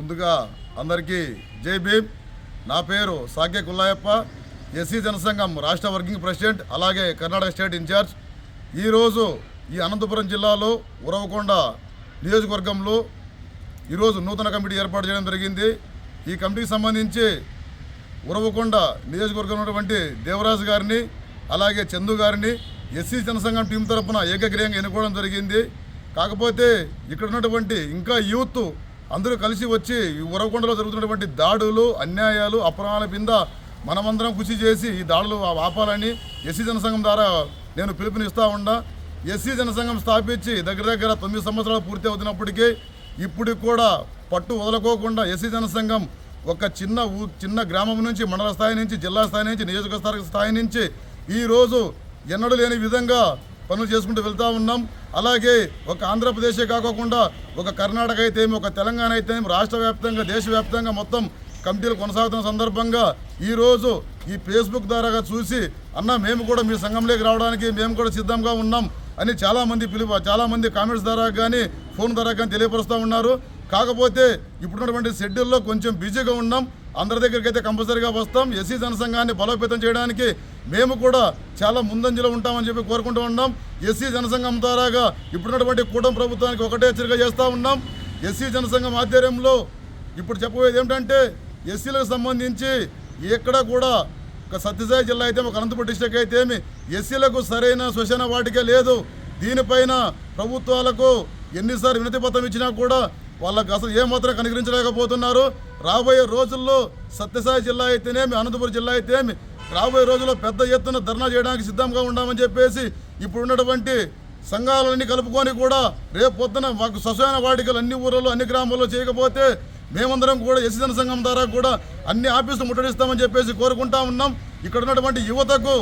ముందుగా అందరికీ జై భీమ్. నా పేరు సాకే కుల్లాయప్ప ఎస్సీ జనసంఘం రాష్ట్ర వర్కింగ్ ప్రెసిడెంట్ అలాగే కర్ణాటక స్టేట్ ఇన్ఛార్జ్. ఈరోజు ఈ అనంతపురం జిల్లాలో ఉరవకొండ నియోజకవర్గంలో ఈరోజు నూతన కమిటీ ఏర్పాటు చేయడం జరిగింది. ఈ కమిటీకి సంబంధించి ఉరవకొండ నియోజకవర్గం ఉన్నటువంటి దేవరాజు గారిని అలాగే చందు గారిని ఎస్సీ జనసంఘం టీం తరఫున ఏకగ్రీయంగా ఎన్నుకోవడం జరిగింది. కాకపోతే ఇక్కడ ఉన్నటువంటి ఇంకా యూత్ అందరూ కలిసి వచ్చి ఈ ఉరవకొండలో జరుగుతున్నటువంటి దాడులు అన్యాయాలు అప్రమాల కింద మనమందరం కృషి చేసి ఈ దాడులు ఆపాలని ఎస్సీ జనసంఘం ద్వారా నేను పిలుపునిస్తా ఉండా. ఎస్సీ జనసంఘం స్థాపించి దగ్గర దగ్గర తొమ్మిది సంవత్సరాలు పూర్తి అవుతున్నప్పటికీ ఇప్పుడు కూడా పట్టు వదలకోకుండా ఎస్సీ జనసంఘం ఒక చిన్న ఊ చిన్న గ్రామం నుంచి మండల స్థాయి నుంచి జిల్లా స్థాయి నుంచి నియోజకవర్గ స్థాయి నుంచి ఈరోజు ఎన్నడూ లేని విధంగా పనులు చేసుకుంటూ వెళ్తూ ఉన్నాం. అలాగే ఒక ఆంధ్రప్రదేశే కాకోకుండా ఒక కర్ణాటక అయితే ఒక తెలంగాణ అయితే రాష్ట్ర వ్యాప్తంగా దేశవ్యాప్తంగా మొత్తం కమిటీలు కొనసాగుతున్న సందర్భంగా ఈరోజు ఈ ఫేస్బుక్ ద్వారాగా చూసి అన్న మేము కూడా మీ సంఘంలోకి రావడానికి మేము కూడా సిద్ధంగా ఉన్నాం అని చాలామంది పిలుపు చాలామంది కామెంట్స్ ద్వారా కానీ ఫోన్ ద్వారా కానీ తెలియపరుస్తూ ఉన్నారు. కాకపోతే ఇప్పుడున్నటువంటి షెడ్యూల్లో కొంచెం బిజీగా ఉన్నాం. అందరి దగ్గరికి అయితే కంపల్సరీగా వస్తాం. ఎస్సీ జనసంఘాన్ని బలోపేతం చేయడానికి మేము కూడా చాలా ముందంజలో ఉంటామని చెప్పి కోరుకుంటూ ఉన్నాం. ఎస్సీ జనసంఘం ద్వారాగా ఇప్పుడున్నటువంటి కూటమి ప్రభుత్వానికి ఒకటే హెచ్చరిక చేస్తూ ఉన్నాం. ఎస్సీ జనసంఘం ఆధ్వర్యంలో ఇప్పుడు చెప్పబోయేది ఏమిటంటే ఎస్సీలకు సంబంధించి ఎక్కడ కూడా ఒక సత్యసాయి జిల్లా అయితే ఒక అనంతపురం డిస్టిక్ అయితే ఏమి ఎస్సీలకు సరైన శోషణ వాటికే లేదు. దీనిపైన ప్రభుత్వాలకు ఎన్నిసార్లు వినతి పత్రం ఇచ్చినా కూడా వాళ్ళకి అసలు ఏమాత్రం కనికరించలేకపోతున్నారు. రాబోయే రోజుల్లో సత్యసాయి జిల్లా అయితేనేమి అనంతపురం జిల్లా అయితేనేమి రాబోయే రోజుల్లో పెద్ద ఎత్తున ధర్నా చేయడానికి సిద్ధంగా ఉన్నామని చెప్పేసి ఇప్పుడు ఉన్నటువంటి సంఘాలన్నీ కలుపుకొని కూడా రేపు పొద్దున మాకు శ్మశాన వాటికలు అన్ని ఊర్లలో అన్ని గ్రామాల్లో చేయకపోతే మేమందరం కూడా ఎస్సీ సంఘం ద్వారా కూడా అన్ని ఆఫీసులు ముట్టడిస్తామని చెప్పేసి కోరుకుంటా ఉన్నాం. ఇక్కడ ఉన్నటువంటి యువతకు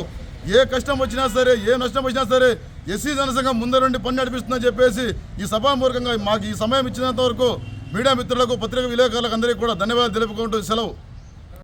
ఏ కష్టం వచ్చినా సరే ఏ నష్టం వచ్చినా సరే ఎస్సీ జనసంఘం ముందరుండి పని నడిపిస్తుందని చెప్పేసి ఈ సభామూర్ఖంగా మాకు ఈ సమయం ఇచ్చినంత వరకు మీడియా మిత్రులకు పత్రిక విలేకరులకు అందరికీ కూడా ధన్యవాదాలు తెలుపుకుంటూ సెలవు.